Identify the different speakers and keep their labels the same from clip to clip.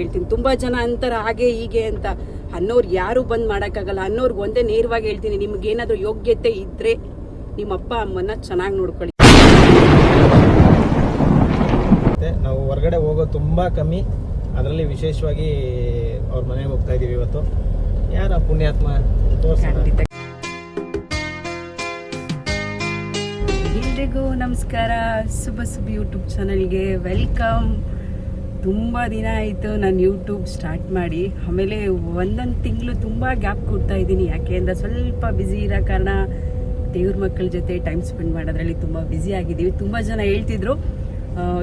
Speaker 1: ಹೇಳ್ತೀನಿ. ತುಂಬಾ ಜನ ಅಂತಾರ ಹಾಗೆ ಹೀಗೆ ಅಂತ. ಅನ್ನೋರು ಯಾರು ಬಂದ್ ಮಾಡಕ್ಕಾಗಲ್ಲ. ಅನ್ನೋರ್ಗೆ ಒಂದೇ ನೇರವಾಗಿ ಹೇಳ್ತೀನಿ ನಿಮ್ಗೆ ಏನಾದರೂ ಯೋಗ್ಯತೆ ಇದ್ರೆ ನಿಮ್ಮ ಅಪ್ಪ ಅಮ್ಮನ ಚೆನ್ನಾಗಿ ನೋಡ್ಕೊಳ್ಳಿ.
Speaker 2: ಮತ್ತೆ ನಾವು ಹೊರಗಡೆ ಹೋಗೋದು ತುಂಬ ಕಮ್ಮಿ. ಅದರಲ್ಲಿ ವಿಶೇಷವಾಗಿ ಅವ್ರ ಮನೆಗೆ ಹೋಗ್ತಾ ಇದೀವಿ ಇವತ್ತು. ಯಾರ ಪುಣ್ಯಾತ್ಮ
Speaker 1: ಎಲ್ರಿಗೂ ನಮಸ್ಕಾರ. ಸುಬ್ಬ ಸುಬ್ಬಿ ಯೂಟ್ಯೂಬ್ ಚಾನಲ್ಗೆ ವೆಲ್ಕಮ್. ತುಂಬ ದಿನ ಆಯಿತು ನಾನು ಯೂಟ್ಯೂಬ್ ಸ್ಟಾರ್ಟ್ ಮಾಡಿ. ಆಮೇಲೆ ಒಂದೊಂದು ತಿಂಗಳು ತುಂಬ ಗ್ಯಾಪ್ ಕೊಡ್ತಾ ಇದ್ದೀನಿ. ಯಾಕೆ ಅಂದರೆ ಸ್ವಲ್ಪ ಬ್ಯುಸಿ ಇರೋ ಕಾರಣ ದೇವ್ರ ಮಕ್ಕಳ ಜೊತೆ ಟೈಮ್ ಸ್ಪೆಂಡ್ ಮಾಡೋದ್ರಲ್ಲಿ ತುಂಬ ಬ್ಯುಸಿ ಆಗಿದ್ದೀವಿ. ತುಂಬ ಜನ ಹೇಳ್ತಿದ್ರು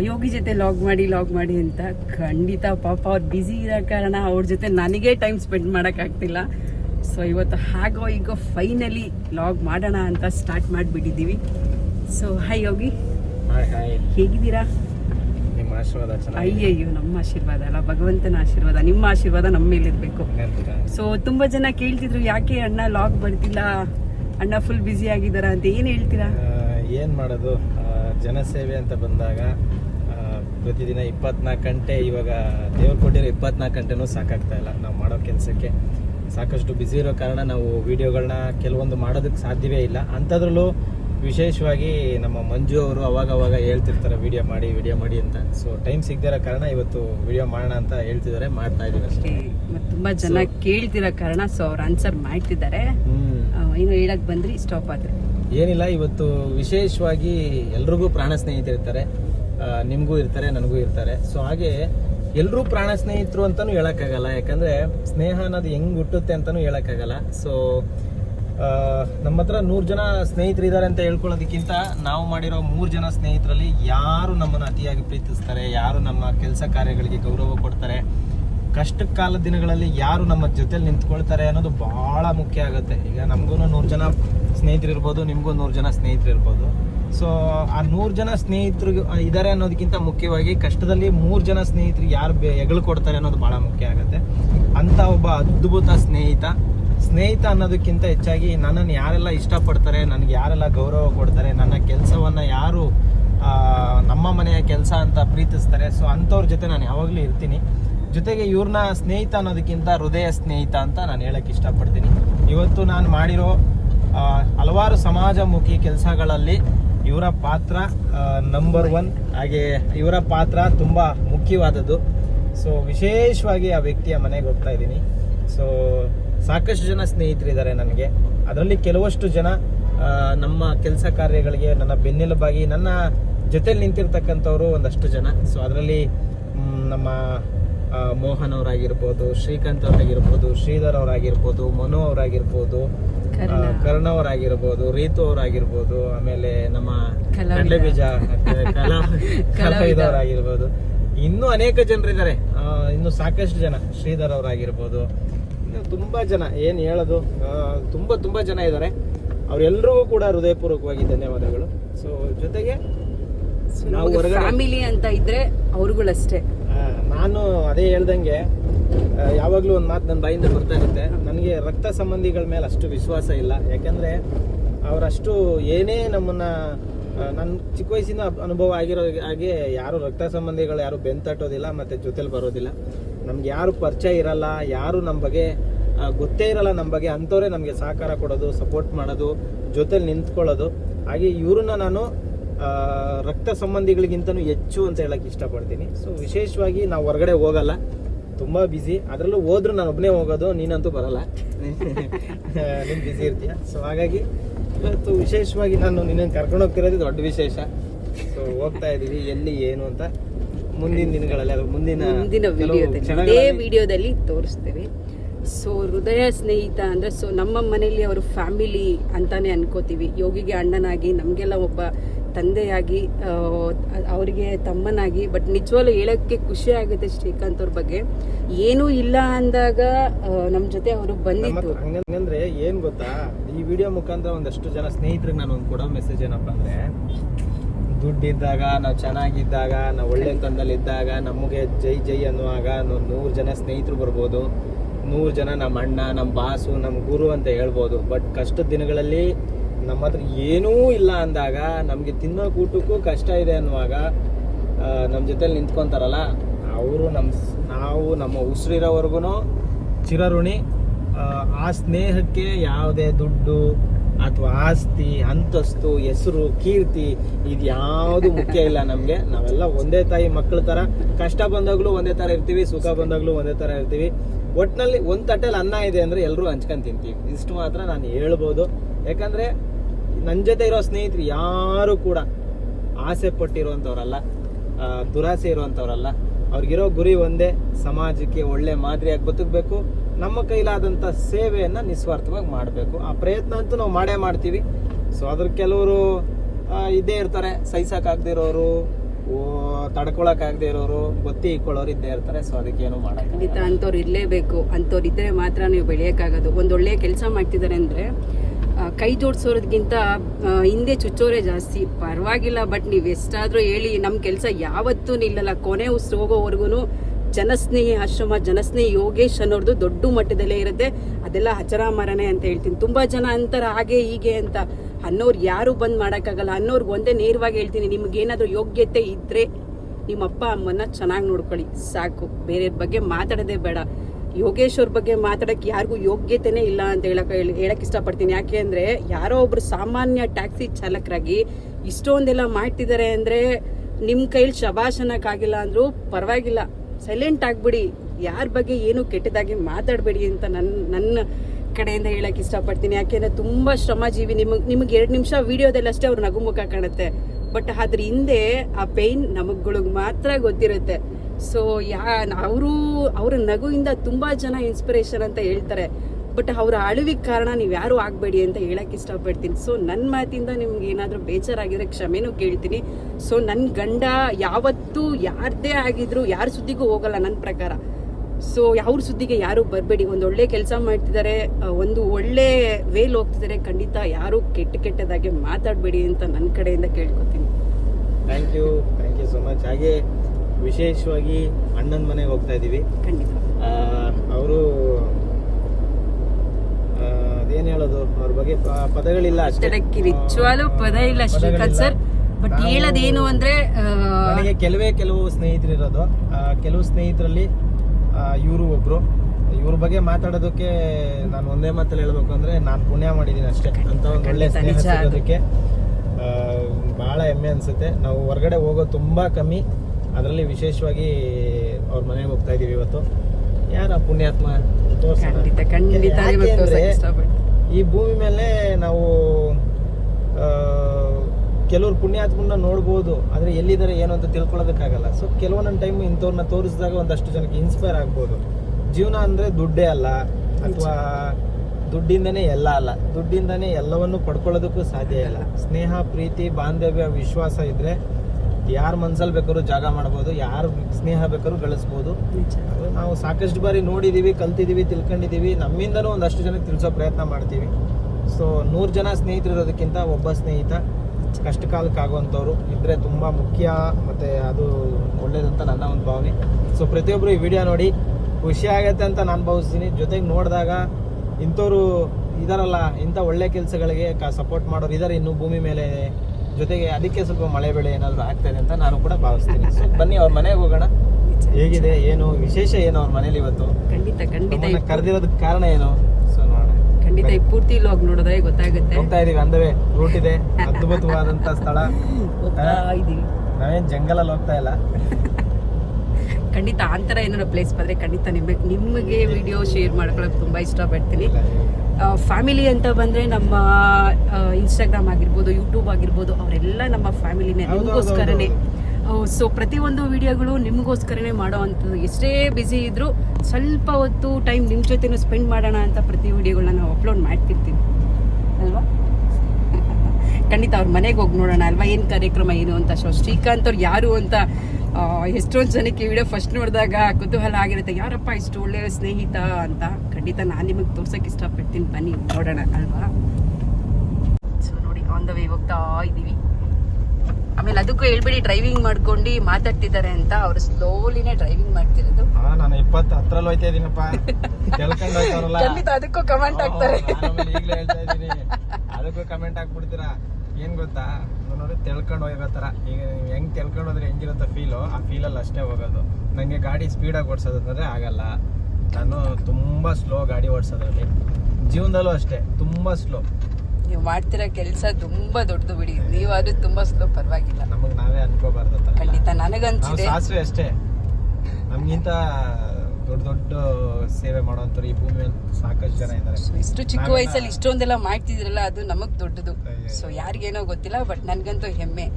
Speaker 1: ಯೋಗಿ ಜೊತೆ ಲಾಗ್ ಮಾಡಿ ಲಾಗ್ ಮಾಡಿ ಅಂತ. ಖಂಡಿತ ಪಾಪ ಅವ್ರು ಬ್ಯುಸಿ ಇರೋ ಕಾರಣ ಅವ್ರ ಜೊತೆ ನನಗೆ ಟೈಮ್ ಸ್ಪೆಂಡ್ ಮಾಡೋಕ್ಕಾಗ್ತಿಲ್ಲ ಸೊ ಇವತ್ತು ಹಾಗೋ ಈಗ ಫೈನಲಿ ಲಾಗ್ ಮಾಡೋಣ ಅಂತ ಸ್ಟಾರ್ಟ್ ಮಾಡಿಬಿಟ್ಟಿದ್ದೀವಿ. So hi Yogi. ಹೇಗಿದ್ದೀರಾ?
Speaker 2: ಆಶೀರ್ವಾದ
Speaker 1: ಅಯ್ಯಯ್ಯೋ ನಮ್ಮ ಆಶೀರ್ವಾದ ಅಲ್ಲ ಭಗವಂತನ ಆಶೀರ್ವಾದ ನಿಮ್ಮ ಆಶೀರ್ವಾದ ನಮ್ಮ ಮೇಲಿರಬೇಕು. ಸೊ ತುಂಬ ಜನ ಕೇಳ್ತಿದ್ರು ಯಾಕೆ ಅಣ್ಣ ಲಾಗ್ ಬರ್ತಿಲ್ಲ? ಅಣ್ಣ ಫುಲ್ ಬ್ಯುಸಿ ಆಗಿದಾರ ಅಂತ ಏನು ಹೇಳ್ತೀರಾ?
Speaker 2: ಏನು ಮಾಡೋದು? ಜನಸೇವೆ ಅಂತ ಬಂದಾಗ ಪ್ರತಿದಿನ ಇಪ್ಪತ್ನಾಲ್ಕು ಗಂಟೆ ಇವಾಗ ದೇವ್ರು ಕೊಟ್ಟಿರೋ ಇಪ್ಪತ್ನಾಲ್ಕು ಗಂಟೆನೂ ಸಾಕಾಗ್ತಾ ಇಲ್ಲ. ನಾವು ಮಾಡೋ ಕೆಲಸಕ್ಕೆ ಸಾಕಷ್ಟು ಬ್ಯುಸಿ ಇರೋ ಕಾರಣ ನಾವು ವಿಡಿಯೋಗಳನ್ನ ಕೆಲವೊಂದು ಮಾಡೋದಕ್ಕೆ ಸಾಧ್ಯವೇ ಇಲ್ಲ. ಅಂಥದ್ರಲ್ಲೂ ವಿಶೇಷವಾಗಿ ನಮ್ಮ ಮಂಜು ಅವರು ಅವಾಗ ಅವಾಗ ಹೇಳ್ತಿರ್ತಾರೆ ವಿಡಿಯೋ ಮಾಡಿ ವಿಡಿಯೋ ಮಾಡಿ ಅಂತ. ಸೊ ಟೈಮ್ ಸಿಗದಿರ ಕಾರಣ ಇವತ್ತು ವಿಡಿಯೋ ಮಾಡೋಣ ಅಂತ ಹೇಳ್ತಿದ್ದಾರೆ ಮಾಡ್ತಾ ಇದೀವಿ ಅಷ್ಟೇ.
Speaker 1: ತುಂಬಾ ಜನ ಕೇಳ್ತಿರೋ ಕಾರಣ ಸೊ ಅವ್ರು ಆನ್ಸರ್ ಮಾಡ್ತಿದ್ದಾರೆ. ಇನ್ನು ಹೇಳಕ್ ಬಂದ್ರಿ ಸ್ಟಾಪ್ ಆದ್ರೆ.
Speaker 2: ಏನಿಲ್ಲ ಇವತ್ತು ವಿಶೇಷವಾಗಿ ಎಲ್ರಿಗೂ ಪ್ರಾಣ ಸ್ನೇಹಿತರಿರ್ತಾರೆ ನಿಮಗೂ ನಿಮ್ಗೂ ಇರ್ತಾರೆ ನನಗೂ ಇರ್ತಾರೆ. ಸೊ ಹಾಗೆ ಎಲ್ಲರೂ ಪ್ರಾಣ ಸ್ನೇಹಿತರು ಅಂತಾನು ಹೇಳಕ್ಕಾಗಲ್ಲ. ಯಾಕಂದ್ರೆ ಸ್ನೇಹ ಅನ್ನೋದು ಹೆಂಗ್ ಹುಟ್ಟುತ್ತೆ ಅಂತಾನು ಹೇಳಕ್ಕಾಗಲ್ಲ. ಸೊ ನಮ್ಮ ಹತ್ರ ನೂರು ಜನ ಸ್ನೇಹಿತರಿದ್ದಾರೆ ಅಂತ ಹೇಳ್ಕೊಳ್ಳೋದಕ್ಕಿಂತ ನಾವು ಮಾಡಿರೋ ಮೂರು ಜನ ಸ್ನೇಹಿತರಲ್ಲಿ ಯಾರು ನಮ್ಮನ್ನು ಅತಿಯಾಗಿ ಪ್ರೀತಿಸ್ತಾರೆ, ಯಾರು ನಮ್ಮ ಕೆಲಸ ಕಾರ್ಯಗಳಿಗೆ ಗೌರವ ಕೊಡ್ತಾರೆ ಕಷ್ಟ ಕಾಲ ದಿನಗಳಲ್ಲಿ ಯಾರು ನಮ್ಮ ಜೊತೆಲಿ ನಿಂತ್ಕೊಳ್ತಾರೆ ಅನ್ನೋದು ಬಹಳ ಮುಖ್ಯ ಆಗುತ್ತೆ. ಈಗ ನಮಗೂ ನೂರು ಜನ ಸ್ನೇಹಿತರು ಇರ್ಬೋದು, ನಿಮಗೂ ನೂರು ಜನ ಸ್ನೇಹಿತರು ಇರ್ಬೋದು. ಸೊ ಆ ನೂರು ಜನ ಸ್ನೇಹಿತರು ಇದ್ದಾರೆ ಅನ್ನೋದಕ್ಕಿಂತ ಮುಖ್ಯವಾಗಿ ಕಷ್ಟದಲ್ಲಿ ಮೂರು ಜನ ಸ್ನೇಹಿತರು ಯಾರು ಬೆ ಕೊಡ್ತಾರೆ ಅನ್ನೋದು ಬಹಳ ಮುಖ್ಯ ಆಗುತ್ತೆ. ಅಂತ ಒಬ್ಬ ಅದ್ಭುತ ಸ್ನೇಹಿತ ಸ್ನೇಹಿತ ಅನ್ನೋದಕ್ಕಿಂತ ಹೆಚ್ಚಾಗಿ ನನ್ನನ್ನು ಯಾರೆಲ್ಲ ಇಷ್ಟಪಡ್ತಾರೆ, ನನಗೆ ಯಾರೆಲ್ಲ ಗೌರವ ಕೊಡ್ತಾರೆ, ನನ್ನ ಕೆಲಸವನ್ನು ಯಾರು ನಮ್ಮ ಮನೆಯ ಕೆಲಸ ಅಂತ ಪ್ರೀತಿಸ್ತಾರೆ. ಸೊ ಅಂಥವ್ರ ಜೊತೆ ನಾನು ಯಾವಾಗಲೂ ಇರ್ತೀನಿ. ಜೊತೆಗೆ ಇವ್ರನ್ನ ಸ್ನೇಹಿತ ಅನ್ನೋದಕ್ಕಿಂತ ಹೃದಯ ಸ್ನೇಹಿತ ಅಂತ ನಾನು ಹೇಳಕ್ಕೆ ಇಷ್ಟಪಡ್ತೀನಿ. ಇವತ್ತು ನಾನು ಮಾಡಿರೋ ಹಲವಾರು ಸಮಾಜಮುಖಿ ಕೆಲಸಗಳಲ್ಲಿ ಇವರ ಪಾತ್ರ ನಂಬರ್ ಒನ್ ಹಾಗೆ ಇವರ ಪಾತ್ರ ತುಂಬ ಮುಖ್ಯವಾದದ್ದು. ಸೊ ವಿಶೇಷವಾಗಿ ಆ ವ್ಯಕ್ತಿಯ ಮನೆಗೆ ಹೋಗ್ತಾ ಇದ್ದೀನಿ. ಸೊ ಸಾಕಷ್ಟು ಜನ ಸ್ನೇಹಿತರಿದ್ದಾರೆ ನನಗೆ. ಅದರಲ್ಲಿ ಕೆಲವಷ್ಟು ಜನ ನಮ್ಮ ಕೆಲಸ ಕಾರ್ಯಗಳಿಗೆ ನನ್ನ ಬೆನ್ನೆಲುಬಾಗಿ ನನ್ನ ಜೊತೆಲಿ ನಿಂತಿರ್ತಕ್ಕಂಥವ್ರು ಒಂದಷ್ಟು ಜನ. ಸೊ ಅದರಲ್ಲಿ ನಮ್ಮ ಮೋಹನ್ ಅವರಾಗಿರ್ಬೋದು ಶ್ರೀಕಾಂತ್ ಅವರಾಗಿರ್ಬೋದು ಶ್ರೀಧರ್ ಅವರಾಗಿರ್ಬೋದು ಮನು ಅವರಾಗಿರ್ಬೋದು
Speaker 1: ಕರ್ಣ.
Speaker 2: ಅವರಾಗಿರ್ಬೋದು ರೀತು ಅವರಾಗಿರ್ಬೋದು ಆಮೇಲೆ ನಮ್ಮ. ಕಡಲೆ ಬೀಜ ಕಲಾ ಕಲಾವಿದವರಾಗಿರ್ಬೋದು ಇನ್ನೂ ಅನೇಕ ಜನರಿದ್ದಾರೆ. ಇನ್ನು ಸಾಕಷ್ಟು ಜನ. ಶ್ರೀಧರ್ ಅವರಾಗಿರ್ಬೋದು ತುಂಬಾ ಜನ ಏನು ಹೇಳೋದು ತುಂಬ ತುಂಬಾ ಜನ ಇದ್ದಾರೆ. ಅವರೆಲ್ಲರಿಗೂ ಕೂಡ ಹೃದಯಪೂರ್ವಕವಾಗಿ ಧನ್ಯವಾದಗಳು. ಸೊ ಜೊತೆಗೆ ನಾವು
Speaker 1: ಫ್ಯಾಮಿಲಿ ಅಂತ ಇದ್ರೆ ಅವ್ರುಗಳಷ್ಟೇ.
Speaker 2: ನಾನು ಅದೇ ಹೇಳ್ದಂಗೆ ಯಾವಾಗಲೂ ಯಾವಾಗ್ಲೂ ಒಂದು ಮಾತು ನನ್ನ ಬಾಯಿಂದ ಬರ್ತಾ ಇರುತ್ತೆ ನನಗೆ ರಕ್ತ ಸಂಬಂಧಿಗಳ ಮೇಲೆ ಅಷ್ಟು ವಿಶ್ವಾಸ ಇಲ್ಲ. ಯಾಕಂದ್ರೆ ಅವರಷ್ಟು ಏನೇ ನಮ್ಮನ್ನ ನನ್ನ ಚಿಕ್ಕ ವಯಸ್ಸಿನ ಅನುಭವ ಆಗಿರೋ ಹಾಗೆ ಯಾರು ರಕ್ತ ಸಂಬಂಧಿಗಳು, ಯಾರು ಬೆಂತಟ್ಟೋದಿಲ್ಲ ಮತ್ತೆ ಜೊತೆಲಿ ಬರೋದಿಲ್ಲ. ನಮ್ಗೆ ಯಾರು ಪರಿಚಯ ಇರಲ್ಲ, ಯಾರು ನಮ್ಮ ಬಗ್ಗೆ ಗೊತ್ತೇ ಇರಲ್ಲ ನಮ್ಮ ಬಗ್ಗೆ, ಅಂಥವ್ರೆ ನಮಗೆ ಸಹಕಾರ ಕೊಡೋದು ಸಪೋರ್ಟ್ ಮಾಡೋದು, ಜೊತೆಲಿ ನಿಂತ್ಕೊಳ್ಳೋದು. ಹಾಗೆ ಇವ್ರನ್ನ ನಾನು ರಕ್ತ ಸಂಬಂಧಿಗಳಿಗಿಂತನೂ ಹೆಚ್ಚು ಅಂತ ಹೇಳಕ್ ಇಷ್ಟಪಡ್ತೀನಿ. ಸೊ ವಿಶೇಷವಾಗಿ ನಾವು ಹೊರಗಡೆ ಹೋಗಲ್ಲ. ತುಂಬಾ ಬ್ಯುಸಿ ಅದರಲ್ಲೂ ಹೋದ್ರೂ ನಾನು ಒಬ್ಬನೇ ಹೋಗೋದು, ನೀನಂತೂ ಬರಲ್ಲ. ನೀನು ಬ್ಯುಸಿ ಇರ್ತೀಯ? ಸೊ ಹಾಗಾಗಿ ಇವತ್ತು ವಿಶೇಷವಾಗಿ ನಾನು ನಿನ್ನನ್ನು ಕರ್ಕೊಂಡು ಹೋಗ್ತಿರೋದು ದೊಡ್ಡ ವಿಶೇಷ. ಸೊ ಹೋಗ್ತಾ ಇದೀವಿ ಎಲ್ಲಿ ಏನು ಅಂತ ಮುಂದಿನ ದಿನಗಳಲ್ಲಿ ಅದು ಮುಂದಿನ
Speaker 1: ಮುಂದಿನ ವಿಡಿಯೋದಲ್ಲಿ ಇದೇ ವಿಡಿಯೋದಲ್ಲಿ ತೋರಿಸ್ತೇವೆ. ಸೊ ಹೃದಯ ಸ್ನೇಹಿತ ಅಂದ್ರೆ ಸೊ ನಮ್ಮ ಮನೆಯಲ್ಲಿ ಅವರು ಫ್ಯಾಮಿಲಿ ಅಂತಾನೆ ಅನ್ಕೋತೀವಿ. ಯೋಗಿಗೆ ಅಣ್ಣನಾಗಿ ನಮಗೆಲ್ಲ ಒಬ್ಬ ತಂದೆಯಾಗಿ ಅವರಿಗೆ ತಮ್ಮನಾಗಿ ಬಟ್ ನಿಜವಾಗ್ಲೂ ಹೇಳೋಕ್ಕೆ ಖುಷಿ ಆಗುತ್ತೆ ಶ್ರೀಕಾಂತ್ ಅವ್ರ ಬಗ್ಗೆ. ಏನೂ ಇಲ್ಲ ಅಂದಾಗ ನಮ್ಮ ಜೊತೆ ಅವರು
Speaker 2: ಬಂದಿದ್ದು ಹಂಗಂದ್ರೆ ಏನ್ ಗೊತ್ತಾ? ಈ ವಿಡಿಯೋ ಮುಖಾಂತರ ಒಂದಷ್ಟು ಜನ ಸ್ನೇಹಿತರಿಗೆ ನಾನು ಒಂದು ಕೊಡೋ ಮೆಸೇಜ್ ಏನಪ್ಪಾ ಅಂದ್ರೆ, ದುಡ್ಡಿದ್ದಾಗ, ನಾವು ಚೆನ್ನಾಗಿದ್ದಾಗ, ನಾವು ಒಳ್ಳೆ ತಂದಲ್ಲಿದ್ದಾಗ ನಮಗೆ ಜೈ ಜೈ ಅನ್ನುವಾಗ ನಾವು ನೂರು ಜನ ಸ್ನೇಹಿತರು ಬರ್ಬೋದು. ನೂರು ಜನ ನಮ್ಮ ಅಣ್ಣ ನಮ್ಮ ಬಾಸು ನಮ್ಮ ಗುರು ಅಂತ ಹೇಳ್ಬೋದು. ಬಟ್ ಕಷ್ಟದ ದಿನಗಳಲ್ಲಿ ನಮ್ಮ ಹತ್ರ ಏನೂ ಇಲ್ಲ ಅಂದಾಗ ನಮಗೆ ತಿನ್ನೋ ಊಟಕ್ಕೂ ಕಷ್ಟ ಇದೆ ಅನ್ನುವಾಗ ನಮ್ಮ ಜೊತೆಲಿ ನಿಂತ್ಕೊಂತಾರಲ್ಲ ಅವರು ನಮ್ಮ ನಾವು ನಮ್ಮ ಉಸಿರಿರೋವರೆಗೂ ಚಿರಋಣಿ ಆ, ಸ್ನೇಹಕ್ಕೆ ಯಾವುದೇ ದುಡ್ಡು ಅಥವಾ ಆಸ್ತಿ ಅಂತಸ್ತು ಹೆಸರು ಕೀರ್ತಿ ಇದು ಯಾವುದು ಮುಖ್ಯ ಇಲ್ಲ ನಮಗೆ. ನಾವೆಲ್ಲ ಒಂದೇ ತಾಯಿ ಮಕ್ಕಳ ಥರ ಕಷ್ಟ ಬಂದಾಗಲೂ ಒಂದೇ ಥರ ಇರ್ತೀವಿ ಸುಖ ಬಂದಾಗಲೂ ಒಂದೇ ಥರ ಇರ್ತೀವಿ. ಒಟ್ಟಿನಲ್ಲಿ ಒಂದು ತಟ್ಟೆಲಿ ಅನ್ನ ಇದೆ ಅಂದರೆ ಎಲ್ಲರೂ ಹಂಚ್ಕೊಂಡು ತಿಂತೀವಿ. ಇಷ್ಟು ಮಾತ್ರ ನಾನು ಹೇಳ್ಬೋದು. ಯಾಕಂದರೆ ನನ್ನ ಜೊತೆ ಇರೋ ಸ್ನೇಹಿತರು ಯಾರು ಕೂಡ ಆಸೆ ಪಟ್ಟಿರುವಂಥವ್ರಲ್ಲ ದುರಾಸೆ ಇರುವಂಥವ್ರಲ್ಲ, ಅವ್ರಿಗಿರೋ ಗುರಿ ಒಂದೇ, ಸಮಾಜಕ್ಕೆ ಒಳ್ಳೆ ಮಾದರಿಯಾಗಿ ಬದುಕಬೇಕು, ನಮ್ಮ ಕೈಲಾದಂಥ ಸೇವೆಯನ್ನು ನಿಸ್ವಾರ್ಥವಾಗಿ ಮಾಡಬೇಕು. ಆ ಪ್ರಯತ್ನ ಅಂತೂ ನಾವು ಮಾಡೇ ಮಾಡ್ತೀವಿ. ಸೊ ಅದ್ರ ಕೆಲವರು ಇದ್ದೇ ಇರ್ತಾರೆ, ಸಹಿಸೋಕ್ಕಾಗದೇ ಇರೋರು, ಓ, ತಡ್ಕೊಳಕ್ಕಾಗದೇ ಇರೋರು, ಗೊತ್ತಿ ಇಕ್ಕೊಳ್ಳೋರು ಇದ್ದೇ ಇರ್ತಾರೆ. ಸೊ ಅದಕ್ಕೇನು ಮಾಡೋಕೆ
Speaker 1: ಖಂಡಿತ ಅಂಥವ್ರು ಇರಲೇಬೇಕು. ಅಂಥವ್ರು ಇದ್ದರೆ ಮಾತ್ರ ನೀವು ಬೆಳೆಯೋಕ್ಕಾಗೋದು. ಒಂದು ಒಳ್ಳೆಯ ಕೆಲಸ ಮಾಡ್ತಿದ್ದಾರೆ ಅಂದರೆ ಕೈ ಜೋಡಿಸೋದ್ಕಿಂತ ಹಿಂದೆ ಚುಚ್ಚೋರೆ ಜಾಸ್ತಿ. ಪರವಾಗಿಲ್ಲ ಬಟ್ ನೀವು ಎಷ್ಟಾದರೂ ಹೇಳಿ ನಮ್ಮ ಕೆಲಸ ಯಾವತ್ತೂ ನಿಲ್ಲಲ್ಲ. ಕೊನೆ ಉಸಿರು ಹೋಗೋವರೆಗೂ ಜನಸ್ನೇಹಿ ಆಶ್ರಮ, ಜನಸ್ನೇಹಿ ಯೋಗೇಶ್ ಅನ್ನೋರ್ದು ದೊಡ್ಡ ಮಟ್ಟದಲ್ಲೇ ಇರುತ್ತೆ. ಅದೆಲ್ಲ ಹಚರಾಮರನೇ ಅಂತ ಹೇಳ್ತೀನಿ. ತುಂಬ ಜನ ಅಂತಾರೆ, ಹಾಗೆ ಹೀಗೆ ಅಂತ. ಅನ್ನೋರು ಯಾರು ಬಂದ್ ಮಾಡೋಕ್ಕಾಗಲ್ಲ. ಅನ್ನೋರ್ಗೆ ಒಂದೇ ನೇರವಾಗಿ ಹೇಳ್ತೀನಿ, ನಿಮಗೇನಾದರೂ ಯೋಗ್ಯತೆ ಇದ್ದರೆ ನಿಮ್ಮ ಅಪ್ಪ ಅಮ್ಮನ್ನ ಚೆನ್ನಾಗಿ ನೋಡ್ಕೊಳ್ಳಿ. ಸಾಕು. ಬೇರೆಯವ್ರ ಬಗ್ಗೆ ಮಾತಾಡೋದೇ ಬೇಡ. ಯೋಗೇಶ್ ಅವ್ರ ಬಗ್ಗೆ ಮಾತಾಡಕ್ಕೆ ಯಾರಿಗೂ ಯೋಗ್ಯತೆನೇ ಇಲ್ಲ ಅಂತ ಹೇಳಕ್ ಹೇಳಿ ಹೇಳಕ್ ಇಷ್ಟಪಡ್ತೀನಿ. ಯಾಕೆ ಅಂದ್ರೆ ಯಾರೋ ಒಬ್ರು ಸಾಮಾನ್ಯ ಟ್ಯಾಕ್ಸಿ ಚಾಲಕರಾಗಿ ಇಷ್ಟೊಂದೆಲ್ಲ ಮಾಡ್ತಿದ್ದಾರೆ ಅಂದ್ರೆ ನಿಮ್ಮ ಕೈಲಿ ಶಬಾಷನಕ್ಕಾಗಿಲ್ಲ ಅಂದ್ರು ಪರವಾಗಿಲ್ಲ. ಸೈಲೆಂಟ್ ಆಗ್ಬಿಡಿ. ಯಾರ ಬಗ್ಗೆ ಏನು ಕೆಟ್ಟದಾಗಿ ಮಾತಾಡಬೇಡಿ ಅಂತ ನನ್ನ ನನ್ನ ಕಡೆಯಿಂದ ಹೇಳಕ್ ಇಷ್ಟಪಡ್ತೀನಿ. ಯಾಕೆಂದ್ರೆ ತುಂಬಾ ಶ್ರಮಜೀವಿ. ನಿಮಗೆ ನಿಮಗೆ ಎರಡು ನಿಮಿಷ ವಿಡಿಯೋದಲ್ಲಿ ಅಷ್ಟೇ ಅವ್ರ ನಗುಮುಖ ಕಾಣುತ್ತೆ. ಬಟ್ ಅದ್ರ ಹಿಂದೆ ಆ ಪೇಯ್ನ್ ನಮಗ್ಗಳಿಗೆ ಮಾತ್ರ ಗೊತ್ತಿರುತ್ತೆ. ಸೊ ಯಾ, ಅವರು, ಅವರ ನಗುವಿಂದ ತುಂಬ ಜನ ಇನ್ಸ್ಪಿರೇಷನ್ ಅಂತ ಹೇಳ್ತಾರೆ. ಬಟ್ ಅವರ ಅಳುವಿಗೆ ಕಾರಣ ನೀವು ಯಾರು ಆಗಬೇಡಿ ಅಂತ ಹೇಳಕ್ಕೆ ಇಷ್ಟಪಡ್ತೀನಿ. ಸೊ ನನ್ನ ಮಾತಿಂದ ನಿಮ್ಗೆ ಏನಾದರೂ ಬೇಜಾರಾಗಿದ್ರೆ ಕ್ಷಮೆನೂ ಕೇಳ್ತೀನಿ. ಸೊ ನನ್ನ ಗಂಡ ಯಾವತ್ತೂ ಯಾರದೇ ಆಗಿದ್ರು ಯಾರ ಸುದ್ದಿಗೂ ಹೋಗಲ್ಲ ನನ್ನ ಪ್ರಕಾರ. ಸೊ ಅವ್ರ ಸುದ್ದಿಗೆ ಯಾರು ಬರಬೇಡಿ. ಒಂದು ಒಳ್ಳೆ ಕೆಲಸ ಮಾಡ್ತಿದ್ದಾರೆ ಒಂದು ಒಳ್ಳೆ ವೇಲ್ ಹೋಗ್ತಿದ್ದಾರೆ ಖಂಡಿತ ಯಾರು ಕೆಟ್ಟ ಕೆಟ್ಟದಾಗೆ ಮಾತಾಡಬೇಡಿ ಅಂತ ನನ್ನ ಕಡೆಯಿಂದ ಕೇಳ್ಕೊತೀನಿ.
Speaker 2: Thank you thank you so much ಹಾಗೆ ವಿಶೇಷವಾಗಿ ಅಣ್ಣನ ಮನೆಗೆ ಹೋಗ್ತಾ ಇದ್ದೀವಿ. ಅವರು ಅದೇನ್ ಹೇಳೋದು? ಅವ್ರ ಬಗ್ಗೆ ಪದಗಳಿಲ್ಲ ಅಷ್ಟೇ.
Speaker 1: ನಿಜವಾಗ್ಲೂ ಪದ ಇಲ್ಲ ಶ್ರೀಕಾಂತ್ ಸರ್. ಬಟ್ ಹೇಳೋದೇನು ಅಂದ್ರೆ
Speaker 2: ನನಗೆ ಕೆಲವೇ ಕೆಲವು ಸ್ನೇಹಿತರು ಇರೋದು ಕೆಲವು ಸ್ನೇಹಿತರಲ್ಲಿ ಇವರು ಒಬ್ರು. ಇವ್ರ ಬಗ್ಗೆ ಮಾತಾಡೋದಕ್ಕೆ ನಾನು ಒಂದೇ ಮಾತಲ್ಲಿ ಹೇಳ್ಬೇಕು ಅಂದ್ರೆ ನಾನು ಪುಣ್ಯ ಮಾಡಿದ್ದೀನಿ ಅಷ್ಟೇ. ಅಂತ ಒಂದು ಒಳ್ಳೆ
Speaker 1: ಸ್ನೇಹಿತ
Speaker 2: ಸ್ನೇಹ ಸಿಗೋದಕ್ಕೆ. ಆ, ಬಹಳ ಹೆಮ್ಮೆ ಅನ್ಸುತ್ತೆ. ನಾವು ಹೊರಗಡೆ ಹೋಗೋದು ತುಂಬಾ ಕಮ್ಮಿ. ಅದರಲ್ಲಿ ವಿಶೇಷವಾಗಿ ಅವ್ರ ಮನೆಗೆ ಹೋಗ್ತಾ ಇದೀವಿ ಇವತ್ತು. ಯಾರ ಪುಣ್ಯಾತ್ಮ? ಈ ಭೂಮಿ ಮೇಲೆ ನಾವು ಕೆಲವ್ರು ಪುಣ್ಯಾತ್ಮನ್ನ ನೋಡ್ಬೋದು ಆದ್ರೆ ಎಲ್ಲಿದ್ದಾರೆ ಏನು ಅಂತ ತಿಳ್ಕೊಳ್ಳೋದಕ್ಕಾಗಲ್ಲ. ಸೊ ಕೆಲವೊಂದೊಂದು ಟೈಮ್ ಇಂಥವ್ರನ್ನ ತೋರಿಸಿದಾಗ ಒಂದಷ್ಟು ಜನಕ್ಕೆ ಇನ್ಸ್ಪೈರ್ ಆಗ್ಬೋದು. ಜೀವನ ಅಂದ್ರೆ ದುಡ್ಡೇ ಅಲ್ಲ ಅಥವಾ ದುಡ್ಡಿಂದನೇ ಎಲ್ಲ ಅಲ್ಲ. ದುಡ್ಡಿಂದನೇ ಎಲ್ಲವನ್ನು ಪಡ್ಕೊಳ್ಳೋದಕ್ಕೂ ಸಾಧ್ಯ ಇಲ್ಲ. ಸ್ನೇಹ ಪ್ರೀತಿ ಬಾಂಧವ್ಯ ವಿಶ್ವಾಸ ಇದ್ರೆ ಯಾರ ಮನ್ಸಲ್ಲಿ ಬೇಕಾದ್ರೂ ಜಾಗ ಮಾಡ್ಬೋದು ಯಾರ ಸ್ನೇಹ ಬೇಕಾದ್ರೂ ಗಳಿಸ್ಬೋದು. ನಾವು ಸಾಕಷ್ಟು ಬಾರಿ ನೋಡಿದೀವಿ ಕಲ್ತಿದೀವಿ ತಿಳ್ಕೊಂಡಿದೀವಿ. ನಮ್ಮಿಂದನೂ ಒಂದಷ್ಟು ಜನಕ್ಕೆ ತಿಳಿಸೋ ಪ್ರಯತ್ನ ಮಾಡ್ತೀವಿ. ಸೊ ನೂರು ಜನ ಸ್ನೇಹಿತರು ಇರೋದಕ್ಕಿಂತ ಒಬ್ಬ ಸ್ನೇಹಿತ ಕಷ್ಟ ಕಾಲಕ್ಕೆ ತುಂಬ ಇದ್ರೆ ತುಂಬಾ ಮುಖ್ಯ ಮತ್ತೆ ಅದು ಒಳ್ಳೇದಂತ ನನ್ನ ಒಂದು ಭಾವನೆ. ಸೊ ಪ್ರತಿಯೊಬ್ಬರು ಈ ವಿಡಿಯೋ ನೋಡಿ ಖುಷಿ ಆಗತ್ತೆ ಅಂತ ನಾನು ಭಾವಿಸ್ತೀನಿ. ಜೊತೆಗೆ ನೋಡಿದಾಗ ಇಂಥವ್ರು ಇದಾರಲ್ಲ ಇಂಥ ಒಳ್ಳೆ ಕೆಲಸಗಳಿಗೆ ಸಪೋರ್ಟ್ ಮಾಡೋರು ಇದ್ದಾರೆ ಇನ್ನು ಭೂಮಿ ಮೇಲೆ ಜೊತೆಗೆ ಅದಕ್ಕೆ ಸ್ವಲ್ಪ ಮಳೆ ಬೆಳೆ ಏನಾದರೂ ಆಗ್ತದೆ ಅಂತ ನಾನು ಕೂಡ ಭಾವಿಸ್ತೀನಿ. ಸೊ ಬನ್ನಿ ಅವ್ರ ಮನೆಗೆ ಹೋಗೋಣ. ಹೇಗಿದೆ ಏನು ವಿಶೇಷ ಏನು ಅವ್ರ ಮನೇಲಿ ಇವತ್ತು?
Speaker 1: ಖಂಡಿತ ಖಂಡಿತ
Speaker 2: ಕರೆದಿರೋದಕ್ಕೆ ಕಾರಣ ಏನು? ಸೊ ನೋಡೋಣ.
Speaker 1: ಖಂಡಿತ ಈ ಪೂರ್ತಿ ಲಾಗ್ ನೋಡಿದ್ರೆ ಗೊತ್ತಾಗುತ್ತೆ.
Speaker 2: ಹೋಗ್ತಾ ಇದೀವಿ ಅಂದವೇ ರೂಟ್ ಇದೆ ಅದ್ಭುತವಾದಂತ ಸ್ಥಳ. ನಾವೇನ್ ಜಂಗಲಲ್ಲಿ ಹೋಗ್ತಾ ಇಲ್ಲ?
Speaker 1: ಖಂಡಿತ ಆ ಥರ ಏನಾದ್ರು ಪ್ಲೇಸ್ ಬಂದರೆ ಖಂಡಿತ ನಿಮಗೆ ನಿಮಗೆ ವಿಡಿಯೋ ಶೇರ್ ಮಾಡ್ಕೊಳ್ಳೋಕೆ ತುಂಬ ಇಷ್ಟಪಡ್ತೀನಿ. ಫ್ಯಾಮಿಲಿ ಅಂತ ಬಂದರೆ ನಮ್ಮ ಇನ್ಸ್ಟಾಗ್ರಾಮ್ ಆಗಿರ್ಬೋದು ಯೂಟ್ಯೂಬ್ ಆಗಿರ್ಬೋದು ಅವರೆಲ್ಲ ನಮ್ಮ ಫ್ಯಾಮಿಲಿನೇ ನಿಮಗೋಸ್ಕರನೇ. ಸೊ ಪ್ರತಿಯೊಂದು ವಿಡಿಯೋಗಳು ನಿಮಗೋಸ್ಕರನೇ ಮಾಡೋ ಅಂಥದ್ದು. ಎಷ್ಟೇ ಬ್ಯುಸಿ ಇದ್ದರೂ ಸ್ವಲ್ಪ ಹೊತ್ತು ಟೈಮ್ ನಿಮ್ಮ ಜೊತೆನೂ ಸ್ಪೆಂಡ್ ಮಾಡೋಣ ಅಂತ ಪ್ರತಿ ವಿಡಿಯೋಗಳನ್ನ ನಾವು ಅಪ್ಲೋಡ್ ಮಾಡ್ತಿರ್ತೀವಿ. ಅಲ್ವಾ? ಖಂಡಿತ ಅವ್ರ ಮನೆಗೆ ಹೋಗಿ ನೋಡೋಣ ಅಲ್ವಾ? ಏನು ಕಾರ್ಯಕ್ರಮ ಏನು ಅಂತ? ಸೊ ಶ್ರೀಕಾಂತ್ ಅವ್ರು ಯಾರು ಅಂತ ಎಷ್ಟೊಂದು ಜನಕ್ಕೆ ವಿಡಿಯೋ ಫಸ್ಟ್ ನೋಡಿದಾಗ ಕುತೂಹಲ ಆಗಿರುತ್ತೆ ಯಾರಪ್ಪ ಇಷ್ಟು ಒಳ್ಳೆಯ ಸ್ನೇಹಿತ ಅಂತ? ಖಂಡಿತ ನಾನು ನಿಮಗೆ ತೋರ್ಸಕ್ಕೆ ಇಷ್ಟಪಡ್ತೀನಿ ಬನ್ನಿ ನೋಡೋಣ ಅಲ್ವಾ? ಸೊ ನೋಡಿ ಆನ್ ದ ವೇ ಹೋಗ್ತಾ ಇದ್ದೀವಿ ಆಮೇಲೆ ಅದಕ್ಕೂ ಹೇಳ್ಬಿಡಿ ಡ್ರೈವಿಂಗ್ ಮಾಡ್ಕೊಂಡು ಮಾತಾಡ್ತಿದ್ದಾರೆ ಅಂತ ಅವರು ಸ್ಲೋಲಿನೇ ಡ್ರೈವಿಂಗ್ ಮಾಡ್ತಿರೋದು.
Speaker 2: ನಾನು ಇಪ್ಪತ್ತು ಹತ್ರಲ್ಲಿ ಹೋಯ್ತಾ ಇದೀನಪ್ಪ
Speaker 1: ಖಂಡಿತ ಅದಕ್ಕೂ ಕಮೆಂಟ್ ಆಗ್ತಾರೆ
Speaker 2: ಅದಕ್ಕೂ ಕಮೆಂಟ್ ಹಾಕ್ಬಿಡ್ತೀರಾ? ಏನ್ ಗೊತ್ತಾ? ನೋಡಿ ತೆಳ್ಕೊಂಡು ಹೋಗೋ ಥರ. ಈಗ ನೀವು ಹೆಂಗ್ ತಿಳ್ಕೊಂಡು ಹೋದ್ರೆ ಹೆಂಗಿರುತ್ತೋ ಫೀಲು ಆ ಫೀಲಲ್ಲಿ ಅಷ್ಟೇ ಹೋಗೋದು. ನನಗೆ ಗಾಡಿ ಸ್ಪೀಡಾಗಿ ಓಡಿಸೋದಂದ್ರೆ ಆಗಲ್ಲ. ನಾನು ತುಂಬಾ ಸ್ಲೋ ಗಾಡಿ ಓಡಿಸೋದ್ರಲ್ಲಿ. ಜೀವನದಲ್ಲೂ ಅಷ್ಟೇ ತುಂಬಾ ಸ್ಲೋ
Speaker 1: ನೀವು ಮಾಡ್ತಿರೋ ಕೆಲಸ ತುಂಬಾ ದೊಡ್ಡದು ಬಿಡಿ. ನೀವಾದ್ರೂ ತುಂಬಾ ಸ್ಲೋ ಪರವಾಗಿಲ್ಲ.
Speaker 2: ನಮಗೆ ನಾವೇ ಅನ್ಕೋಬಾರ್ದು.
Speaker 1: ಖಂಡಿತ
Speaker 2: ನಾವು
Speaker 1: ನನಗನ್ಸಿದೆ
Speaker 2: ಸಾಸಿವೆ ಅಷ್ಟೇ. ನಮ್ಗಿಂತ ದೊಡ್ಡ ದೊಡ್ಡ ಸೇವೆ ಮಾಡೋಂಥವ್ರು ಈ ಭೂಮಿ ಸಾಕಷ್ಟು ಜನ ಇದ್ದಾರೆ.
Speaker 1: ಇಷ್ಟು ಚಿಕ್ಕ ವಯಸ್ಸಲ್ಲಿ ಇಷ್ಟೊಂದೆಲ್ಲ ಮಾಡ್ತಿದ್ರಲ್ಲ ಅದು ನಮಗ್ ದೊಡ್ಡದು. ಸೊ ಯಾರಿಗೇನೋ ಗೊತ್ತಿಲ್ಲ ಬಟ್ ನನ್ಗಂತೂ ಹೆಮ್ಮೆ.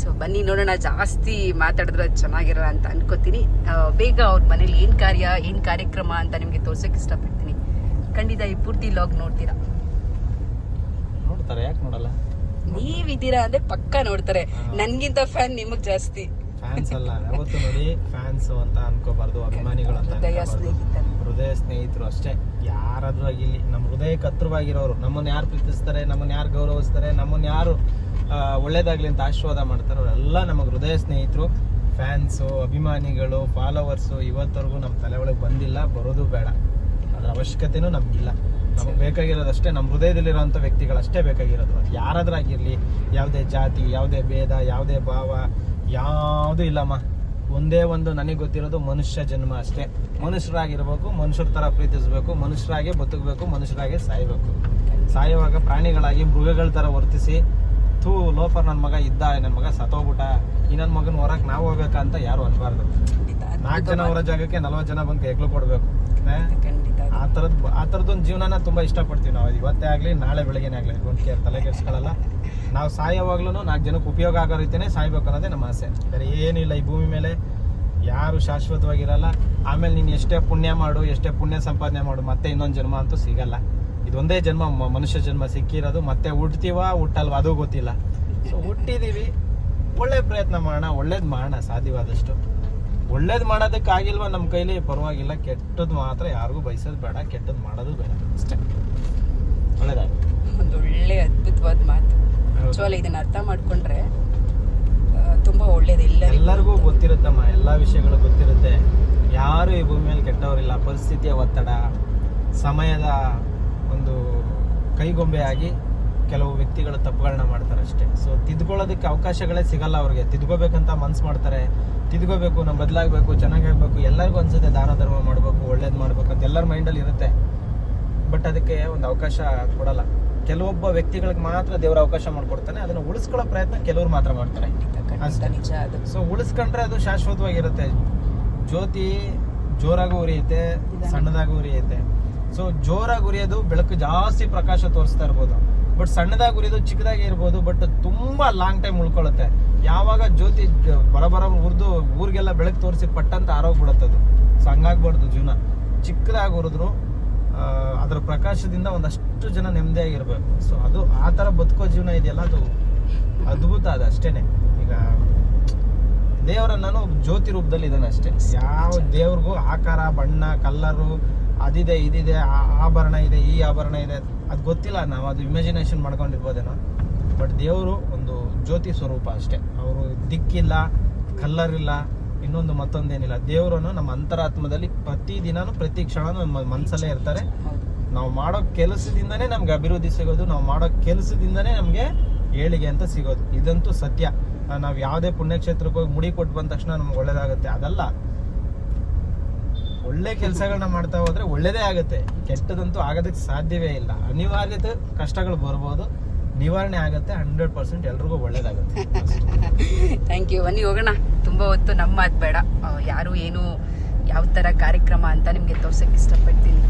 Speaker 1: ಸೊ ಬನ್ನಿ ನೋಡೋಣ ಜಾಸ್ತಿ ಮಾತಾಡಿದ್ರೆ ಚೆನ್ನಾಗಿರಲ್ಲ ಅಂತ ಅನ್ಕೋತೀನಿ. ಬೇಗ ಅವ್ರ ಮನೇಲಿ ಏನು ಕಾರ್ಯ ಏನು ಕಾರ್ಯಕ್ರಮ ಅಂತ ನಿಮಗೆ ತೋರ್ಸೋಕೆ ಇಷ್ಟಪಡ್ತೀನಿ. ಖಂಡಿತ ಈ ಪೂರ್ತಿ ಲಾಗ್ ನೋಡ್ತೀರಾ?
Speaker 2: ನೋಡ್ತಾರೆ ಯಾಕೆ ನೋಡಲ್ಲ?
Speaker 1: ನೀವಿದ್ದೀರಾ ಅಂದ್ರೆ ಪಕ್ಕ ನೋಡ್ತಾರೆ. ನನ್ಗಿಂತ ಫ್ಯಾನ್ ನಿಮಗ್ ಜಾಸ್ತಿ.
Speaker 2: ಫ್ಯಾನ್ಸ್ ಅಲ್ಲ ಯಾವತ್ತು ನೋಡಿ ಫ್ಯಾನ್ಸ್ ಅಂತ ಅನ್ಕೋಬಾರ್ದು ಅಭಿಮಾನಿಗಳು ಅಂತ
Speaker 1: ಹೃದಯ ಸ್ನೇಹಿತರು.
Speaker 2: ಹೃದಯ ಸ್ನೇಹಿತರು ಅಷ್ಟೇ. ಯಾರಾದ್ರೂ ಆಗಿರ್ಲಿ ನಮ್ಮ ಹೃದಯಕ್ಕೆ ಹತ್ರವಾಗಿರೋರು ನಮ್ಮನ್ನ ಯಾರು ಪ್ರೀತಿಸ್ತಾರೆ ನಮ್ಮನ್ನ ಯಾರು ಗೌರವಿಸ್ತಾರೆ ನಮ್ಮನ್ನ ಯಾರು ಒಳ್ಳೇದಾಗ್ಲಿ ಅಂತ ಆಶೀರ್ವಾದ ಮಾಡ್ತಾರೆ ಅವರೆಲ್ಲ ನಮಗೆ ಹೃದಯ ಸ್ನೇಹಿತರು. ಫ್ಯಾನ್ಸು ಅಭಿಮಾನಿಗಳು ಫಾಲೋವರ್ಸು ಇವತ್ತವರೆಗೂ ನಮ್ಮ ತಲೆ ಒಳಗೆ ಬಂದಿಲ್ಲ ಬರೋದು ಬೇಡ. ಅದರ ಅವಶ್ಯಕತೆನೂ ನಮಗಿಲ್ಲ. ನಮಗೆ ಬೇಕಾಗಿರೋದಷ್ಟೇ ನಮ್ಮ ಹೃದಯದಲ್ಲಿರೋಂಥ ವ್ಯಕ್ತಿಗಳಷ್ಟೇ ಬೇಕಾಗಿರೋದು. ಅದು ಆಗಿರಲಿ ಯಾವುದೇ ಜಾತಿ ಯಾವುದೇ ಭೇದ ಯಾವುದೇ ಭಾವ ಯಾವುದೂ ಇಲ್ಲಮ್ಮ. ಒಂದೇ ಒಂದು ನನಗೆ ಗೊತ್ತಿರೋದು ಮನುಷ್ಯ ಜನ್ಮ ಅಷ್ಟೇ. ಮನುಷ್ಯರಾಗಿರ್ಬೇಕು ಮನುಷ್ಯರ ಥರ ಪ್ರೀತಿಸಬೇಕು ಮನುಷ್ಯರಾಗೆ ಬದುಕಬೇಕು ಮನುಷ್ಯರಾಗೆ ಸಾಯಬೇಕು. ಸಾಯುವಾಗ ಪ್ರಾಣಿಗಳಾಗಿ ಮೃಗಗಳ ಥರ ವರ್ತಿಸಿ ಥೂ ಲೋಫರ್ ನನ್ನ ಮಗ ಇದ್ದ ನನ್ನ ಮಗ ಸತ್ತೋಗ್ಬಿಟ್ಟ. ಈ ನನ್ನ ಮಗನ ಹೊರಕ್ಕೆ ನಾವು ಹೋಗ್ಬೇಕಾ ಅಂತ ಯಾರು ಅನ್ಬಾರ್ದು. ನಾಲ್ಕು ಜನ ಹೊರ ಜಾಗಕ್ಕೆ ನಲ್ವತ್ತು ಜನ ಬಂದು ಹೆಗ್ಲು ಕೊಡಬೇಕು. ಆ ಥರದ್ದು ಆ ಥರದ್ದೊಂದು ಜೀವನನ ತುಂಬ ಇಷ್ಟಪಡ್ತೀವಿ ನಾವು. ಇವತ್ತೇ ಆಗಲಿ ನಾಳೆ ಬೆಳಗ್ಗೆನೇ ಆಗಲಿ ಒಂದು ಕೇರ್ ತಲೆ ಕೆಡಿಸ್ಕೊಳ್ಳಲ್ಲ ನಾವು ಸಾಯೋವಾಗ್ಲೂ ನಾಲ್ಕು ಜನಕ್ಕೆ ಉಪಯೋಗ ಆಗೋ ರೀತಿಯೇ ಸಾಯ್ಬೇಕು ಅನ್ನೋದೇ ನಮ್ಮ ಆಸೆ. ಬೇರೆ ಏನಿಲ್ಲ, ಈ ಭೂಮಿ ಮೇಲೆ ಯಾರು ಶಾಶ್ವತವಾಗಿರಲ್ಲ. ಆಮೇಲೆ ನೀನು ಎಷ್ಟೇ ಪುಣ್ಯ ಮಾಡು, ಎಷ್ಟೇ ಪುಣ್ಯ ಸಂಪಾದನೆ ಮಾಡು, ಮತ್ತೆ ಇನ್ನೊಂದು ಜನ್ಮ ಅಂತೂ ಸಿಗಲ್ಲ. ಇದೊಂದೇ ಜನ್ಮ ಮನುಷ್ಯ ಜನ್ಮ ಸಿಕ್ಕಿರೋದು, ಮತ್ತೆ ಹುಟ್ತೀವ, ಹುಟ್ಟಲ್ವ, ಅದು ಗೊತ್ತಿಲ್ಲ. ಸೊ ಹುಟ್ಟಿದೀವಿ. ಒಳ್ಳೆ ಪ್ರಯತ್ನ ಮಾಡೋಣ, ಒಳ್ಳೇದು ಮಾಡೋಣ, ಸಾಧ್ಯವಾದಷ್ಟು. ಒಳ್ಳೇದು ಮಾಡೋದಕ್ಕೆ ಆಗಿಲ್ವಾ ನಮ್ಮ ಕೈಲಿ? ಪರವಾಗಿಲ್ಲ, ಕೆಟ್ಟದ್ದು ಮಾತ್ರ ಯಾರಿಗೂ ಬಯಸೋದು ಬೇಡ, ಕೆಟ್ಟದ್ದು ಮಾಡೋದು ಬೇಡ. ಅಷ್ಟೇ. ಒಳ್ಳೇದಾಗಿ
Speaker 1: ಒಂದು ಒಳ್ಳೆ ಅದ್ಭುತವಾದ ಮಾತು. ನಿಜವಾಗ್ಲೂ ಇದನ್ನ ಅರ್ಥ ಮಾಡ್ಕೊಂಡ್ರೆ ತುಂಬಾ ಒಳ್ಳೇದು. ಎಲ್ಲರಿಗೂ
Speaker 2: ಎಲ್ಲರಿಗೂ ಗೊತ್ತಿರುತ್ತಮ್ಮ ಎಲ್ಲ ವಿಷಯಗಳು ಗೊತ್ತಿರುತ್ತೆ. ಯಾರು ಈ ಭೂಮಿ ಮೇಲೆ ಕೆಟ್ಟವರಿಲ್ಲ. ಪರಿಸ್ಥಿತಿಯ ಒತ್ತಡ ಸಮಯದ ಒಂದು ಕೈಗೊಂಬೆಯಾಗಿ ಕೆಲವು ವ್ಯಕ್ತಿಗಳು ತಪ್ಪುಗಳನ್ನ ಮಾಡ್ತಾರೆ ಅಷ್ಟೇ. ಸೊ ತಿದ್ಕೊಳ್ಳೋದಕ್ಕೆ ಅವಕಾಶಗಳೇ ಸಿಗಲ್ಲ ಅವ್ರಿಗೆ. ತಿದ್ಕೋಬೇಕಂತ ಮನ್ಸು ಮಾಡ್ತಾರೆ. ತಿದ್ಕೋಬೇಕು ನಾವು ಬದಲಾಗಬೇಕು ಚೆನ್ನಾಗಿರ್ಬೇಕು ಎಲ್ಲರಿಗೂ ಅನ್ಸುತ್ತೆ ದಾನ ಧರ್ಮ ಮಾಡಬೇಕು ಒಳ್ಳೇದು ಮಾಡಬೇಕು ಅಂತ. ಎಲ್ಲರ ಮೈಂಡಲ್ಲಿ ಇರುತ್ತೆ. ಬಟ್ ಅದಕ್ಕೆ ಒಂದು ಅವಕಾಶ ಕೊಡಲ್ಲ. ಕೆಲವೊಬ್ಬ ವ್ಯಕ್ತಿಗಳಿಗೆ ಮಾತ್ರ ದೇವರ ಅವಕಾಶ ಮಾಡಿಕೊಡ್ತಾನೆ. ಅದನ್ನು ಉಳಿಸ್ಕೊಳ್ಳೋ ಪ್ರಯತ್ನ ಕೆಲವರು ಮಾತ್ರ ಮಾಡ್ತಾರೆ. ಸೊ ಉಳಿಸ್ಕೊಂಡ್ರೆ ಅದು ಶಾಶ್ವತವಾಗಿರುತ್ತೆ. ಜ್ಯೋತಿ ಜೋರಾಗಿ ಉರಿಯುತ್ತೆ ಸಣ್ಣದಾಗಿ ಉರಿಯುತ್ತೆ. ಸೊ ಜೋರಾಗಿ ಉರಿಯೋದು ಬೆಳಕು ಜಾಸ್ತಿ ಪ್ರಕಾಶ ತೋರಿಸ್ತಾ ಇರ್ಬೋದು. ಬಟ್ ಸಣ್ಣದಾಗಿ ಉರಿಯೋದು ಚಿಕ್ಕದಾಗಿ ಇರ್ಬೋದು ಬಟ್ ತುಂಬಾ ಲಾಂಗ್ ಟೈಮ್ ಉಳ್ಕೊಳ್ಳುತ್ತೆ. ಯಾವಾಗ ಜ್ಯೋತಿ ಬರಬರ ಉರಿದು ಊರಿಗೆಲ್ಲ ಬೆಳಕು ತೋರಿಸಿ ಪಟ್ಟಂತ ಆರೋಗ್ಬಿಡುತ್ತದು. ಸೊ ಹಂಗಾಗ್ಬಾರ್ದು ಜೀವನ. ಚಿಕ್ಕದಾಗಿ ಉರಿದ್ರು ಅದರ ಪ್ರಕಾಶದಿಂದ ಒಂದಷ್ಟು ಜನ ನೆಮ್ಮದಿಯಾಗಿರ್ಬೇಕು. ಸೊ ಅದು ಆ ಥರ ಬದುಕೋ ಜೀವನ ಇದೆಯಲ್ಲ, ಅದು ಅದ್ಭುತ ಅದು ಅಷ್ಟೇನೆ. ಈಗ ದೇವರ ನಾನು ಜ್ಯೋತಿ ರೂಪದಲ್ಲಿ ಇದ್ದಾನೆ ಅಷ್ಟೇ. ಯಾವ ದೇವ್ರಿಗೂ ಆಕಾರ, ಬಣ್ಣ ಕಲ್ಲರು ಅದಿದೆ, ಇದಿದೆ ಆಭರಣ ಇದೆ, ಈ ಆಭರಣ ಇದೆ, ಅದು ಗೊತ್ತಿಲ್ಲ. ನಾವು ಅದು ಇಮ್ಯಾಜಿನೇಷನ್ ಮಾಡ್ಕೊಂಡಿರ್ಬೋದೇನೋ. ಬಟ್ ದೇವರು ಒಂದು ಜ್ಯೋತಿ ಸ್ವರೂಪ ಅಷ್ಟೇ. ಅವರು ದಿಕ್ಕಿಲ್ಲ ಕಲ್ಲರ್ ಇಲ್ಲ ಇನ್ನೊಂದು ಮತ್ತೊಂದೇನಿಲ್ಲ. ದೇವರನ್ನು ನಮ್ಮ ಅಂತರಾತ್ಮದಲ್ಲಿ ಪ್ರತಿ ದಿನಾನು, ಪ್ರತಿ ಕ್ಷಣನೂ ನಮ್ಮ ಮನಸ್ಸಲ್ಲೇ ಇರ್ತಾರೆ. ನಾವು ಮಾಡೋ ಕೆಲಸದಿಂದನೇ ನಮ್ಗೆ ಅಭಿವೃದ್ಧಿ ಸಿಗೋದು, ನಾವು ಮಾಡೋ ಕೆಲಸದಿಂದನೇ ನಮಗೆ ಏಳಿಗೆ ಅಂತ ಸಿಗೋದು. ಇದಂತೂ ಸತ್ಯ. ನಾವು ಯಾವುದೇ ಪುಣ್ಯಕ್ಷೇತ್ರಕ್ಕೆ ಹೋಗಿ ಮುಡಿ ಕೊಟ್ಟು ಬಂದ ತಕ್ಷಣ ನಮ್ಗೆ ಒಳ್ಳೇದಾಗುತ್ತೆ. ಅದಲ್ಲ. ಒಳ್ಳೆ ಕೆಲಸಗಳನ್ನ ಮಾಡ್ತಾ ಹೋದ್ರೆ ಒಳ್ಳೇದೇ ಆಗುತ್ತೆ. ಕೆಟ್ಟದಂತೂ ಆಗೋದಕ್ಕೆ ಸಾಧ್ಯವೇ ಇಲ್ಲ. ಅನಿವಾರ್ಯತೆ, ಕಷ್ಟಗಳು ಬರ್ಬೋದು. ನಿವಾರಣೆ ಆಗುತ್ತೆ. ಹಂಡ್ರೆಡ್ ಪರ್ಸೆಂಟ್ ಎಲ್ರಿಗೂ ಒಳ್ಳೇದಾಗುತ್ತೆ.
Speaker 1: ಥ್ಯಾಂಕ್ ಯು ಬನ್ನಿ ಹೋಗೋಣ. ತುಂಬ ಹೊತ್ತು ನಮ್ಮ ಬೇಡ. ಯಾರು ಏನು, ಯಾವ ಥರ ಕಾರ್ಯಕ್ರಮ ಅಂತ ನಿಮಗೆ ತೋರ್ಸಕ್ಕೆ ಇಷ್ಟಪಡ್ತೀನಿ.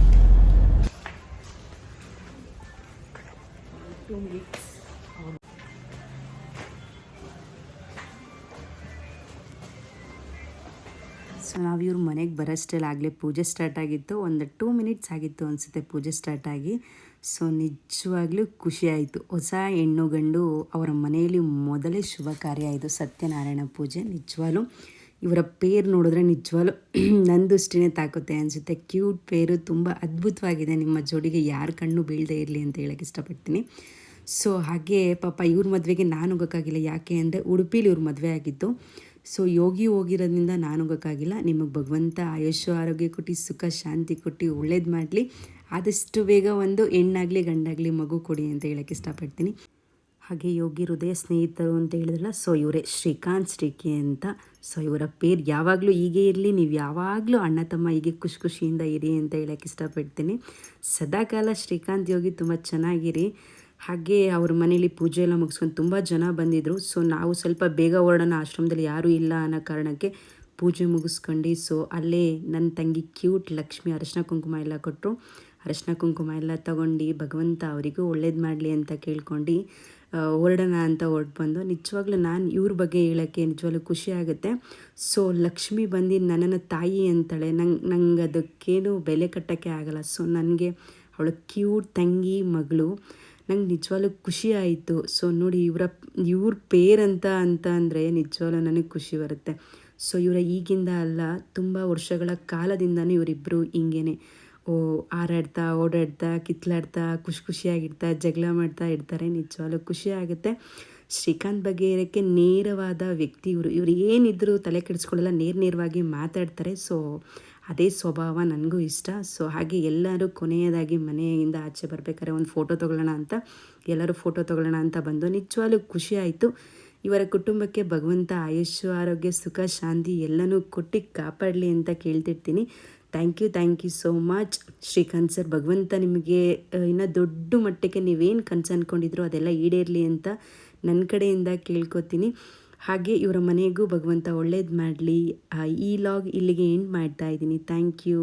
Speaker 1: ಸೊ ನಾವು ಇವ್ರ ಮನೆಗೆ ಬರೋಷ್ಟರಲ್ಲಿ ಆಗಲೇ ಪೂಜೆ ಸ್ಟಾರ್ಟ್ ಆಗಿತ್ತು. ಒಂದು ಟೂ ಮಿನಿಟ್ಸ್ ಆಗಿತ್ತು ಅನಿಸುತ್ತೆ ಪೂಜೆ ಸ್ಟಾರ್ಟ್ ಆಗಿ. ಸೊ ನಿಜವಾಗ್ಲೂ ಖುಷಿ ಆಯಿತು ಹೊಸ ಹೆಣ್ಣು ಗಂಡು ಅವರ ಮನೆಯಲ್ಲಿ ಮೊದಲೇ ಶುಭ ಕಾರ್ಯ ಇದು. ಸತ್ಯನಾರಾಯಣ ಪೂಜೆ ನಿಜವಾಗ್ಲೂ ಇವರ ಪೇರ್ ನೋಡಿದ್ರೆ ನಿಜವಾಗ್ಲೂ ನನ್ನ ದೃಷ್ಟಿನೇ ತಾಕುತ್ತೆ ಅನಿಸುತ್ತೆ. ಕ್ಯೂಟ್ ಪೇರು, ತುಂಬ ಅದ್ಭುತವಾಗಿದೆ. ನಿಮ್ಮ ಜೋಡಿಗೆ ಯಾರ ಕಣ್ಣು ಬೀಳದೆ ಇರಲಿ ಅಂತ ಹೇಳಕ್ಕೆ ಇಷ್ಟಪಡ್ತೀನಿ. ಸೊ ಹಾಗೆ ಪಾಪ ಇವ್ರ ಮದುವೆಗೆ ನಾನು ಹೋಗೋಕ್ಕಾಗಿಲ್ಲ. ಯಾಕೆ ಅಂದರೆ ಉಡುಪಿಲಿ ಇವ್ರ ಮದುವೆ ಆಗಿತ್ತು. ಸೊ ಯೋಗಿ ಹೋಗಿರೋದ್ರಿಂದ ನಾನು ಹೋಗೋಕ್ಕಾಗಿಲ್ಲ. ನಿಮಗೆ ಭಗವಂತ ಆಯುಷ್ಯ ಆರೋಗ್ಯ ಕೊಟ್ಟು, ಸುಖ, ಶಾಂತಿ ಕೊಟ್ಟು, ಒಳ್ಳೇದು ಮಾಡಲಿ. ಆದಷ್ಟು ಬೇಗ ಒಂದು ಹೆಣ್ಣಾಗಲಿ ಗಂಡಾಗಲಿ ಮಗು ಕೊಡಿ ಅಂತ ಹೇಳೋಕ್ಕೆ ಇಷ್ಟಪಡ್ತೀನಿ. ಹಾಗೆ ಯೋಗಿ ಹೃದಯ ಸ್ನೇಹಿತರು ಅಂತ ಹೇಳಿದ್ರಲ್ಲ ಸೊ ಇವರೇ ಶ್ರೀಕಾಂತ್ ಶ್ರೀಕಿ ಅಂತ. ಸೊ ಇವರ ಪೇರು ಯಾವಾಗಲೂ ಹೀಗೆ ಇರಲಿ, ನೀವು ಯಾವಾಗಲೂ ಅಣ್ಣ ತಮ್ಮ ಹೀಗೆ ಖುಷಿ ಖುಷಿಯಿಂದ ಇರಿ ಅಂತ ಹೇಳೋಕ್ಕೆ ಇಷ್ಟಪಡ್ತೀನಿ. ಸದಾಕಾಲ ಶ್ರೀಕಾಂತ್ ಯೋಗಿ ತುಂಬ ಚೆನ್ನಾಗಿರಿ. ಹಾಗೆ ಅವ್ರ ಮನೇಲಿ ಪೂಜೆ ಎಲ್ಲ ಮುಗಿಸ್ಕೊಂಡು ತುಂಬ ಜನ ಬಂದಿದ್ದರು ಸೊ ನಾವು ಸ್ವಲ್ಪ ಬೇಗ ಹೊರಡೋಣ, ಆಶ್ರಮದಲ್ಲಿ ಯಾರೂ ಇಲ್ಲ ಅನ್ನೋ ಕಾರಣಕ್ಕೆ ಪೂಜೆ ಮುಗಿಸ್ಕೊಂಡು ಸೊ ಅಲ್ಲೇ ನನ್ನ ತಂಗಿ ಕ್ಯೂಟ್ ಲಕ್ಷ್ಮಿ ಅರಶಿನ ಕುಂಕುಮ ಎಲ್ಲ ಕೊಟ್ಟರು. ಅರಶಿನ ಕುಂಕುಮ ಎಲ್ಲ ತಗೊಂಡು ಭಗವಂತ ಅವರಿಗೂ ಒಳ್ಳೇದು ಮಾಡಲಿ ಅಂತ ಕೇಳ್ಕೊಂಡು ಹೊರಡೋಣ ಅಂತ ಹೊರಟು ಬಂದು, ನಿಜವಾಗ್ಲೂ ನಾನು ಇವ್ರ ಬಗ್ಗೆ ಹೇಳೋಕ್ಕೆ ನಿಜವಾಗ್ಲೂ ಖುಷಿ ಆಗುತ್ತೆ. ಸೊ ಲಕ್ಷ್ಮಿ ಬಂದು ನನ್ನನ್ನು ತಾಯಿ ಅಂತಾಳೆ. ನಂಗೆ ನಂಗೆ ಅದಕ್ಕೇನು ಬೆಲೆ ಕಟ್ಟೋಕ್ಕೆ ಆಗಲ್ಲ. ಸೊ ನನಗೆ ಅವಳ ಕ್ಯೂಟ್ ತಂಗಿ ಮಗಳು. ನಂಗೆ ನಿಜವಾಗ್ಲೂ ಖುಷಿ ಆಯಿತು. ಸೊ ನೋಡಿ ಇವರ, ಇವ್ರ ಪೇರಂತ ಅಂತ ಅಂದರೆ ನಿಜವಾಗ್ಲೂ ನನಗೆ ಖುಷಿ ಬರುತ್ತೆ. ಸೊ ಇವರ ಈಗಿಂದ ಅಲ್ಲ, ತುಂಬ ವರ್ಷಗಳ ಕಾಲದಿಂದನೂ ಇವರಿಬ್ಬರು ಹಿಂಗೇನೆ. ಹಾರಾಡ್ತಾ ಓಡಾಡ್ತಾ, ಕಿತ್ಲಾಡ್ತಾ, ಖುಷಿ ಖುಷಿಯಾಗಿರ್ತಾ ಜಗಳ ಮಾಡ್ತಾ ಇರ್ತಾರೆ ನಿಜವಾಗ್ಲೂ ಖುಷಿ ಆಗುತ್ತೆ. ಶ್ರೀಕಾಂತ್ ಬಗ್ಗೆ ಇರೋಕ್ಕೆ ನೇರವಾದ ವ್ಯಕ್ತಿ ಇವರು. ಇವರು ಏನಿದ್ರು ತಲೆ ಕೆಡಿಸ್ಕೊಳ್ಳಲ್ಲ, ನೇರ ನೇರವಾಗಿ ಮಾತಾಡ್ತಾರೆ. ಸೊ, ಅದೇ ಸ್ವಭಾವ ನನಗೂ ಇಷ್ಟ. ಸೊ, ಹಾಗೆ ಎಲ್ಲರೂ ಕೊನೆಯದಾಗಿ ಮನೆಯಿಂದ ಆಚೆ ಬರಬೇಕಾದ್ರೆ ಒಂದು ಫೋಟೋ ತೊಗೊಳ್ಳೋಣ ಅಂತ, ಎಲ್ಲರೂ ಫೋಟೋ ತೊಗೊಳ್ಳೋಣ ಅಂತ ಬಂದು ನಿಜವಾಗ್ಲೂ ಖುಷಿ ಆಯಿತು. ಇವರ ಕುಟುಂಬಕ್ಕೆ ಭಗವಂತ ಆಯುಷ್ಯ ಆರೋಗ್ಯ, ಸುಖ, ಶಾಂತಿ ಎಲ್ಲನೂ ಕೊಟ್ಟು ಕಾಪಾಡಲಿ ಅಂತ ಕೇಳ್ತಿರ್ತೀನಿ. Thank you thank you so much Shrikanth sir ಭಗವಂತ ನಿಮಗೆ ಇನ್ನು ದೊಡ್ಡ ಮಟ್ಟಕ್ಕೆ ನೀವೇನು ಕನಸು ಅಂದ್ಕೊಂಡಿದ್ರು ಅದೆಲ್ಲ ಈಡೇರಲಿ ಅಂತ ನನ್ನ ಕಡೆಯಿಂದ ಕೇಳ್ಕೊತೀನಿ. ಹಾಗೆ ಇವರ ಮನೆಗೂ ಭಗವಂತ ಒಳ್ಳೇದು ಮಾಡಲಿ. ಈ ಲಾಗ್ ಇಲ್ಲಿಗೆ ಎಂಡ್ ಮಾಡ್ತಾ ಇದ್ದೀನಿ. Thank you